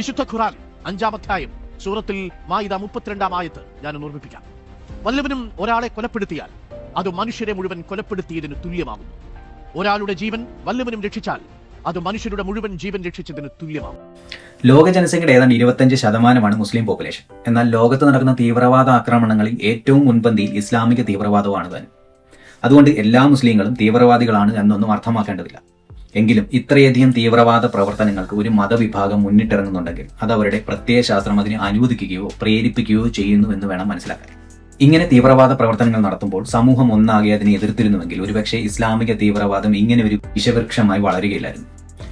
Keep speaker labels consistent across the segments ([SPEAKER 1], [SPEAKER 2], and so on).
[SPEAKER 1] വിശുദ്ധ ഖുറാൻ അഞ്ചാം അധ്യായം സൂറത്തിൽ മായിത മുപ്പത്തിരണ്ടാം ആയത്ത് ഞാൻ ഓർമ്മിപ്പിക്കാം. വല്ലവനും ഒരാളെ കൊലപ്പെടുത്തിയാൽ അത് മനുഷ്യരെ മുഴുവൻ കൊലപ്പെടുത്തിയതിന് തുല്യമാകുന്നു. ഒരാളുടെ ജീവൻ വല്ലവനും രക്ഷിച്ചാൽ അത് മനുഷ്യരുടെ മുഴുവൻ ജീവൻ രക്ഷിച്ചതിന് തുല്യമാകും
[SPEAKER 2] ലോക ജനസംഖ്യയുടെ ഏതാണ്ട് ഇരുപത്തഞ്ച് ശതമാനമാണ് മുസ്ലിം പോപ്പുലേഷൻ. എന്നാൽ ലോകത്ത് നടക്കുന്ന തീവ്രവാദ ആക്രമണങ്ങളിൽ ഏറ്റവും മുൻപന്തിയിൽ ഇസ്ലാമിക തീവ്രവാദമാണ് തന്നെ അതുകൊണ്ട് എല്ലാ മുസ്ലിങ്ങളും തീവ്രവാദികളാണ് എന്നൊന്നും അർത്ഥമാക്കേണ്ടതില്ല. എങ്കിലും ഇത്രയധികം തീവ്രവാദ പ്രവർത്തനങ്ങൾക്ക് ഒരു മതവിഭാഗം മുന്നിട്ടിറങ്ങുന്നുണ്ടെങ്കിൽ അത് അവരുടെ പ്രത്യയശാസ്ത്രം അതിനെ അനുവദിക്കുകയോ പ്രേരിപ്പിക്കുകയോ ചെയ്യുന്നു എന്ന് വേണം മനസ്സിലാക്കാൻ. ഇങ്ങനെ തീവ്രവാദ പ്രവർത്തനങ്ങൾ നടത്തുമ്പോൾ സമൂഹം ഒന്നാകെ അതിനെ എതിർത്തിരുന്നുവെങ്കിൽ ഒരുപക്ഷെ ഇസ്ലാമിക തീവ്രവാദം ഇങ്ങനെ ഒരു വിഷവൃക്ഷമായി വളരുകയില്ലായിരുന്നു.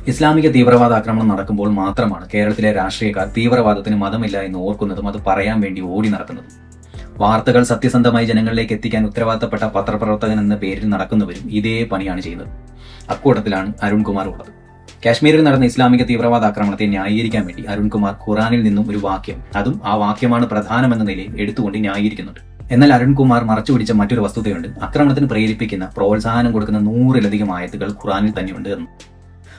[SPEAKER 2] ഇസ്ലാമിക തീവ്രവാദ ആക്രമണം നടക്കുമ്പോൾ മാത്രമാണ് കേരളത്തിലെ രാഷ്ട്രീയക്കാർ തീവ്രവാദത്തിന് മതമില്ല എന്ന് ഓർക്കുന്നതും അത് പറയാൻ വേണ്ടി ഓടി നടക്കുന്നതും. വാർത്തകൾ സത്യസന്ധമായി ജനങ്ങളിലേക്ക് എത്തിക്കാൻ ഉത്തരവാദിത്തപ്പെട്ട പത്രപ്രവർത്തകൻ എന്ന പേരിൽ നടക്കുന്നവരും ഇതേ പണിയാണ് ചെയ്യുന്നത്. അക്കൂട്ടത്തിലാണ് അരുൺകുമാർ ഉള്ളത് കാശ്മീരിൽ നടന്ന ഇസ്ലാമിക തീവ്രവാദ ആക്രമണത്തെ ന്യായീകരിക്കാൻ വേണ്ടി അരുൺകുമാർ ഖുറാനിൽ നിന്നും ഒരു വാക്യം അതും ആ വാക്യമാണ് പ്രധാനമെന്ന നിലയിൽ എടുത്തുകൊണ്ട് ന്യായീകരിക്കുന്നുണ്ട്. എന്നാൽ അരുൺകുമാർ മറച്ചു പിടിച്ച മറ്റൊരു വസ്തുതയുണ്ട്. ആക്രമണത്തിന് പ്രേരിപ്പിക്കുന്ന പ്രോത്സാഹനം കൊടുക്കുന്ന നൂറിലധികം ആയത്തുകൾ ഖുറാനിൽ തന്നെയുണ്ട് എന്ന്.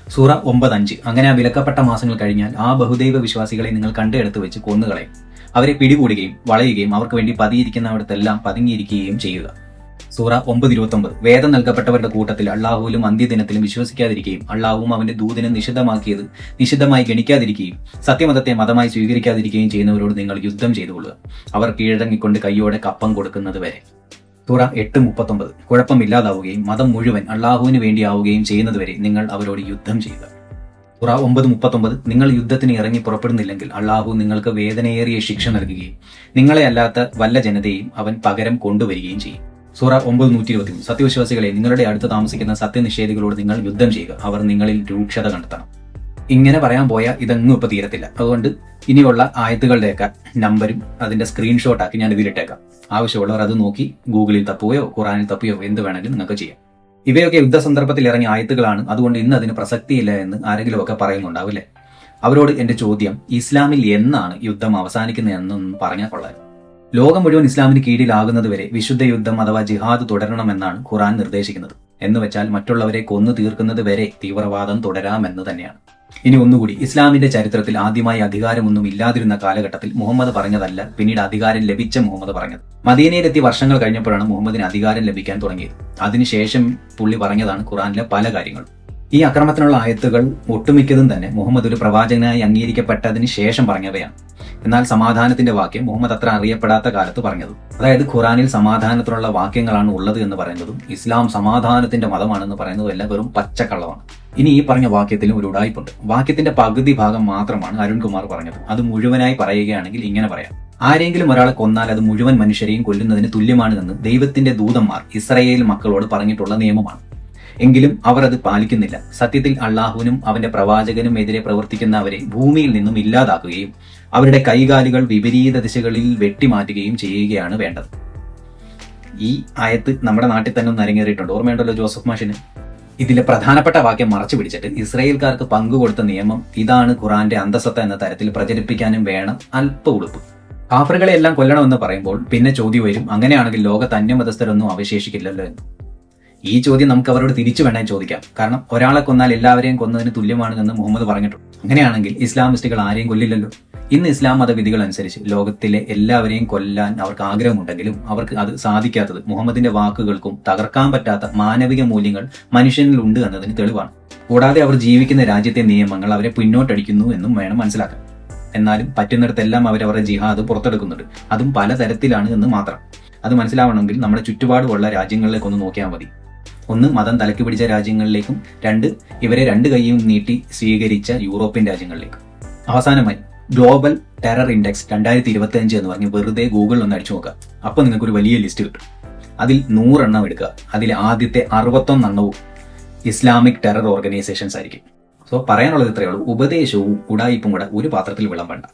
[SPEAKER 2] സൂറ ഒമ്പത് അഞ്ച് അങ്ങനെ ആ വിലക്കപ്പെട്ട മാസങ്ങൾ കഴിഞ്ഞാൽ ആ ബഹുദൈവ വിശ്വാസികളെ നിങ്ങൾ കണ്ടെടുത്ത് വെച്ച് കൊന്നുകളയും. അവരെ പിടികൂടുകയും വളയുകയും അവർക്ക് വേണ്ടി പതിയിരിക്കുന്നവിടത്തെല്ലാം പതുങ്ങിയിരിക്കുകയും ചെയ്യുക. സൂറ ഒമ്പത് ഇരുപത്തൊമ്പത് വേദം നൽകപ്പെട്ടവരുടെ കൂട്ടത്തിൽ അള്ളാഹുവിലും അന്ത്യദിനത്തിലും വിശ്വസിക്കാതിരിക്കുകയും അള്ളാഹുവും അവന്റെ ദൂതിനെ നിഷിദ്ധമാക്കിയത് നിഷിദ്ധമായി ഗണിക്കാതിരിക്കുകയും സത്യമതത്തെ മതമായി സ്വീകരിക്കാതിരിക്കുകയും ചെയ്യുന്നവരോട് നിങ്ങൾ യുദ്ധം ചെയ്തുകൊള്ളുക. അവർ കീഴടങ്ങിക്കൊണ്ട് കൈയോടെ കപ്പം കൊടുക്കുന്നത് വരെ. സൂറ എട്ട് മുപ്പത്തൊമ്പത്. കുഴപ്പമില്ലാതാവുകയും മതം മുഴുവൻ അള്ളാഹുവിന് വേണ്ടിയാവുകയും ചെയ്യുന്നതുവരെ നിങ്ങൾ അവരോട് യുദ്ധം ചെയ്യുക. സൂറ ഒമ്പത് മുപ്പത്തൊമ്പത്. നിങ്ങൾ യുദ്ധത്തിന് ഇറങ്ങി പുറപ്പെടുന്നില്ലെങ്കിൽ അള്ളാഹു നിങ്ങൾക്ക് വേദനയേറിയ ശിക്ഷ നൽകുകയും നിങ്ങളെ അല്ലാത്ത വല്ല ജനതയും അവൻ പകരം കൊണ്ടുവരികയും ചെയ്യും. സൂറ ഒമ്പത് നൂറ്റി ഇരുപത്തി മൂന്ന് സത്യവിശ്വാസികളെ നിങ്ങളുടെ അടുത്ത് താമസിക്കുന്ന സത്യനിഷേധികളോട് നിങ്ങൾ യുദ്ധം ചെയ്യുക. അവർ നിങ്ങളിൽ രൂക്ഷത കണ്ടെത്തണം. ഇങ്ങനെ പറയാൻ പോയാൽ ഇതൊന്നും ഇപ്പൊ തീരത്തില്ല. അതുകൊണ്ട് ഇനിയുള്ള ആയത്തുകളുടെയൊക്കെ നമ്പരും അതിന്റെ സ്ക്രീൻഷോട്ട് ആക്കി ഞാൻ ഇതിലിട്ടേക്കാം. ആവശ്യമുള്ളവർ അത് നോക്കി ഗൂഗിളിൽ തപ്പുകയോ ഖുറാനിൽ തപ്പുകയോ എന്ത് വേണമെങ്കിലും നിങ്ങൾക്ക് ചെയ്യാം. ഇവയൊക്കെ യുദ്ധ സന്ദർഭത്തിൽ ഇറങ്ങിയ ആയത്തുകളാണ്. അതുകൊണ്ട് ഇന്ന് അതിന് പ്രസക്തിയില്ല എന്ന് ആരെങ്കിലും ഒക്കെ പറയുന്നുണ്ടാവില്ലേ അവരോട് എന്റെ ചോദ്യം ഇസ്ലാമിൽ എന്നാണ് യുദ്ധം അവസാനിക്കുന്നത് എന്നൊന്നും പറഞ്ഞാൽ കൊള്ളാം. ലോകം മുഴുവൻ ഇസ്ലാമിന് കീഴിലാകുന്നത് വരെ വിശുദ്ധ യുദ്ധം അഥവാ ജിഹാദ് തുടരണമെന്നാണ് ഖുറാൻ നിർദ്ദേശിക്കുന്നത്. എന്ന് വെച്ചാൽ മറ്റുള്ളവരെ കൊന്നു തീർക്കുന്നത് വരെ തീവ്രവാദം തുടരാമെന്ന് തന്നെയാണ്. ഇനി ഒന്നുകൂടി ഇസ്ലാമിന്റെ ചരിത്രത്തിൽ ആദ്യമായി അധികാരമൊന്നും ഇല്ലാതിരുന്ന കാലഘട്ടത്തിൽ മുഹമ്മദ് പറഞ്ഞതല്ല പിന്നീട് അധികാരം ലഭിച്ച മുഹമ്മദ് പറഞ്ഞത്. മദീനയിലെത്തി വർഷങ്ങൾ കഴിഞ്ഞപ്പോഴാണ് മുഹമ്മദിന് അധികാരം ലഭിക്കാൻ തുടങ്ങിയത്. അതിനുശേഷം പുള്ളി പറഞ്ഞതാണ് ഖുറാനിലെ പല കാര്യങ്ങളും. ഈ അക്രമത്തിനുള്ള ആയത്തുകൾ ഒട്ടുമിക്കതും തന്നെ മുഹമ്മദ് ഒരു പ്രവാചകനായി അംഗീകരിക്കപ്പെട്ടതിന് ശേഷം പറഞ്ഞവയാണ്. എന്നാൽ സമാധാനത്തിന്റെ വാക്യം മുഹമ്മദ് അത്ര അറിയപ്പെടാത്ത കാലത്ത് പറഞ്ഞത് അതായത് ഖുറാനിൽ സമാധാനത്തിനുള്ള വാക്യങ്ങളാണ് ഉള്ളത് എന്ന് പറയുന്നതും ഇസ്ലാം സമാധാനത്തിന്റെ മതമാണെന്ന് പറയുന്നതും എല്ലാം വെറും പച്ചക്കള്ളമാണ്. ഇനി ഈ പറഞ്ഞ വാക്യത്തിലും ഒരു ഉടായ്പുണ്ട്. വാക്യത്തിന്റെ പകുതി ഭാഗം മാത്രമാണ് അരുൺകുമാർ പറഞ്ഞത്. അത് മുഴുവനായി പറയുകയാണെങ്കിൽ ഇങ്ങനെ പറയാം. ആരെങ്കിലും ഒരാളെ കൊന്നാൽ അത് മുഴുവൻ മനുഷ്യരെയും കൊല്ലുന്നതിന് തുല്യമാണ് എന്ന് ദൈവത്തിന്റെ ദൂതന്മാർ ഇസ്രയേൽ മക്കളോട് പറഞ്ഞിട്ടുള്ള നിയമമാണ്. എങ്കിലും അവർ അത് പാലിക്കുന്നില്ല. സത്യത്തിൽ അള്ളാഹുവിനും അവന്റെ പ്രവാചകനും എതിരെ പ്രവർത്തിക്കുന്നവരെ ഭൂമിയിൽ നിന്നും ഇല്ലാതാക്കുകയും അവരുടെ കൈകാലുകൾ വിപരീത ദിശകളിൽ വെട്ടിമാറ്റുകയും ചെയ്യുകയാണ് വേണ്ടത്. ഈ ആയത്ത് നമ്മുടെ നാട്ടിൽ തന്നെ ഒന്ന് അരങ്ങേറിയിട്ടുണ്ട്. ഓർമ്മയുണ്ടല്ലോ ജോസഫ് മാഷിന്? ഇതിലെ പ്രധാനപ്പെട്ട വാക്യം മറച്ചു പിടിച്ചിട്ട് ഇസ്രയേൽക്കാർക്ക് പങ്കുകൊടുത്ത നിയമം ഇതാണ് ഖുറാന്റെ അന്തസത്ത എന്ന തരത്തിൽ പ്രചരിപ്പിക്കാനും വേണം അല്പ ഉളുപ്പ്. കാഫറുകളെ എല്ലാം കൊല്ലണമെന്ന് പറയുമ്പോൾ പിന്നെ ചോദ്യം വരും അങ്ങനെയാണെങ്കിൽ ലോകത്ത് അന്യമതസ്ഥരൊന്നും അവശേഷിക്കില്ലല്ലോ എന്ന്. ഈ ചോദ്യം നമുക്ക് അവരോട് തിരിച്ചു വേണേ ചോദിക്കാം. കാരണം ഒരാളെ കൊന്നാൽ എല്ലാവരെയും കൊന്നതിന് തുല്യമാണ് എന്ന് മുഹമ്മദ് പറഞ്ഞിട്ടുണ്ട്. അങ്ങനെയാണെങ്കിൽ ഇസ്ലാമിസ്റ്റുകൾ ആരെയും കൊല്ലില്ലല്ലോ. ഇന്ന് ഇസ്ലാം മതവിധികൾ അനുസരിച്ച് ലോകത്തിലെ എല്ലാവരെയും കൊല്ലാൻ അവർക്ക് ആഗ്രഹമുണ്ടെങ്കിലും അവർക്ക് അത് സാധിക്കാത്തത് മുഹമ്മദിന്റെ വാക്കുകൾക്കും തകർക്കാൻ പറ്റാത്ത മാനവിക മൂല്യങ്ങൾ മനുഷ്യനിൽ ഉണ്ട് എന്നതിന് തെളിവാണ്. കൂടാതെ അവർ ജീവിക്കുന്ന രാജ്യത്തെ നിയമങ്ങൾ അവരെ പിന്നോട്ടടിക്കുന്നു എന്നും വേണം മനസ്സിലാക്കാൻ. എന്നാലും പറ്റുന്നിടത്തെല്ലാം അവരവരുടെ ജിഹാദ് പുറത്തെടുക്കുന്നുണ്ട്. അതും പലതരത്തിലാണ് എന്ന് മാത്രം. അത് മനസ്സിലാവണമെങ്കിൽ നമ്മുടെ ചുറ്റുപാടുമുള്ള രാജ്യങ്ങളിലേക്ക് ഒന്ന് നോക്കിയാൽ മതി. ഒന്ന് മതം തലക്ക് പിടിച്ച രാജ്യങ്ങളിലേക്കും രണ്ട് ഇവരെ രണ്ട് കൈയും നീട്ടി സ്വീകരിച്ച യൂറോപ്യൻ രാജ്യങ്ങളിലേക്കും. അവസാനമായി ഗ്ലോബൽ ടെറർ ഇൻഡെക്സ് രണ്ടായിരത്തി ഇരുപത്തി അഞ്ച് എന്ന് പറഞ്ഞ് വെറുതെ ഗൂഗിളിൽ ഒന്ന് അടിച്ചു നോക്കുക. അപ്പോൾ നിങ്ങൾക്ക് ഒരു വലിയ ലിസ്റ്റ് കിട്ടും. അതിൽ നൂറെണ്ണം എടുക്കുക. അതിൽ ആദ്യത്തെ അറുപത്തൊന്നെണ്ണവും ഇസ്ലാമിക് ടെറർ ഓർഗനൈസേഷൻസ് ആയിരിക്കും. സോ പറയാനുള്ളത് ഇത്രയേ ഉള്ളൂ. ഉപദേശവും ഉടായിപ്പും കൂടെ ഒരു പാത്രത്തിൽ വിളമ്പണ്ട.